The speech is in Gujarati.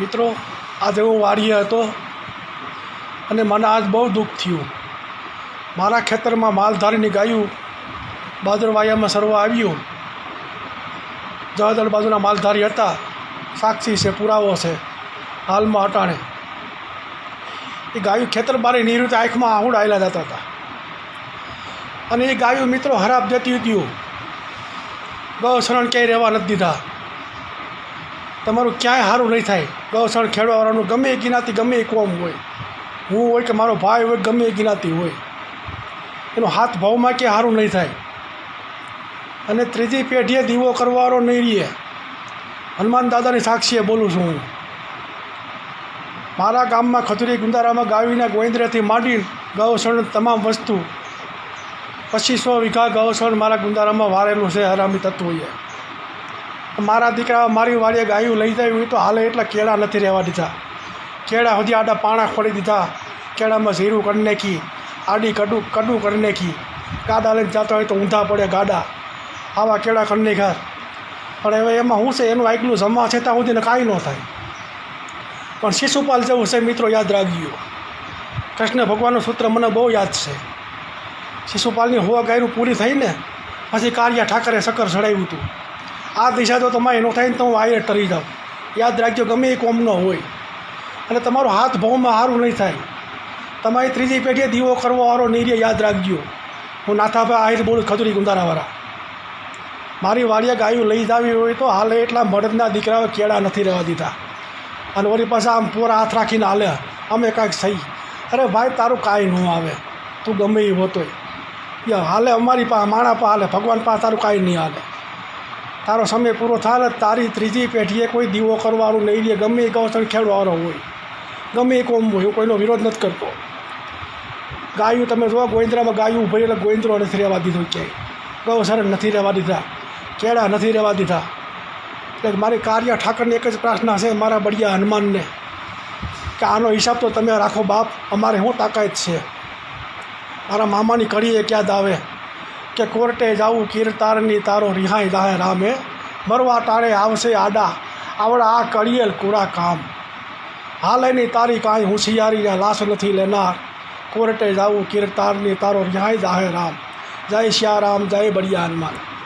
મિત્રો, આજે હું વાડીએ હતો અને મને આજ બહુ દુઃખ થયું. મારા ખેતરમાં માલધારીની ગાયું બાદરવાયામાં સરવા આવ્યું. જવાદળ બાજુના માલધારી હતા, સાક્ષી છે, પુરાવો છે, હાલમાં અટાણે. એ ગાયું ખેતર બારે ની આંખમાં આહુડ આવેલા જતા હતા. અને એ ગાયું મિત્રો હરાબ જતી હતી ગૌશરણ ક્યાંય રહેવા નથી દીધા. તમારું ક્યાંય સારું નહીં થાય. ગૌસણ ખેડવાવાળાનું ગમે એ ગિનાતી, ગમે એ કોમ હોય. હું હોય કે મારો ભાઈ હોય, ગમે એ જ્ઞાતિ હોય. એનો હાથ ભાવમાં કે સારું નહીં થાય. અને ત્રીજી પેઢીએ દીવો કરવાવાળો નહીં રહીએ હનુમાન દાદાની સાક્ષીએ બોલું છું હું. મારા ગામમાં ખજુરી ગુંદારામાં ગાવીના ગોવિંદ્રથી માંડી ગૌસણ તમામ વસ્તુ. પચીસો વીઘા ગૌસણ મારા ગુંદારામાં વારેલું છે, હરામી તત્વોએ મારા દીકરા મારી વાડીએ ગાયું લઈ જાય તો હાલે એટલા કેળા નથી રહેવા દીધા. કેળા સુધી આડા પાણા ખોડી દીધા. કેળામાં ઝીરું કરી નાખી. આડી કડું કડું કરી નાખી. ગાડા લઈને જતા હોય તો ઊંધા પડે ગાડા. આવા કેળા કરી નાખ્યા. પણ હવે એમાં શું છે? એનું આટલું જમા છે ત્યાં સુધીને કાંઈ ન થાય. પણ શિશુપાલ જેવું છે મિત્રો, યાદ રાખજો. કૃષ્ણ ભગવાનનું સૂત્ર મને બહુ યાદ છે. શિશુપાલની હોવા ગાયરું પૂરી થઈને પછી કારિયા ઠાકરે શક્કર ચડાવ્યું હતું. આ દિશા તો તમારે એનો થાય ને તો વાયર ટરી જાઓ યાદ રાખજો, ગમે એ કોમ ન હોય. અને તમારો હાથ ભાવમાં સારું નહીં થાય. તમારી ત્રીજી પેઢીએ દીવો કરવો વારો નહીં યાદ રાખજો. હું નાથાભાઈ આહિર બોલું, ખજુરી ગુંદારાવાળા. મારી વાડીએ ગાયું લઈ જાવી હોય તો હાલે એટલા મળદના દીકરાઓ કેળા નથી રહેવા દીધા. અને વળી પાછા આમ પૂરા હાથ રાખીને હાલે. અમે કાંઈક થઈ અરે ભાઈ, તારું કાંઈ ન આવે. તું ગમે એ હોતોય. હાલે અમારી પાસે માણા પાસે હાલે. ભગવાન પાસે તારું કાંઈ નહીં હાલે. તારો સમય પૂરો થાય તારી ત્રીજી પેઢીએ કોઈ દીવો કરવાનું નહીં દે ગમે એ ગૌસણ ખેડવાનો હોય, ગમે એ કોમ હોય કોઈનો વિરોધ નથી કરતો. ગાયું તમે જુઓ, ગોવિંદ્રામાં ગાયું ઉભરી એટલે ગોવિંદ્રો નથી રહેવા દીધું ક્યાંય. ગૌસરણ નથી રહેવા દીધા, કેળા નથી રહેવા દીધા. એટલે મારી કાર્ય ઠાકરની એક જ પ્રાર્થના છે, મારા બળિયા હનુમાનને, કે આનો હિસાબ તો તમે રાખો બાપ, અમારે શું તાકાત છે? મારા મામાની કડીએ ક્યાં આવે? કે કોર્ટે જાવું કીર્તારની તારો રિહાઈ દાહે રામે. મરવા ટાળે આવશે આડા. આવડા આ કળિયેલ કુરા કામ. હાલેની તારી કાંઈ હોશિયારીને લાશ નથી લેનાર. કોર્ટે જાવું કીર્તારની તારો રિહાઈ દાહે રામ. જય શ્યા રામ જય બળિયા હનુમાન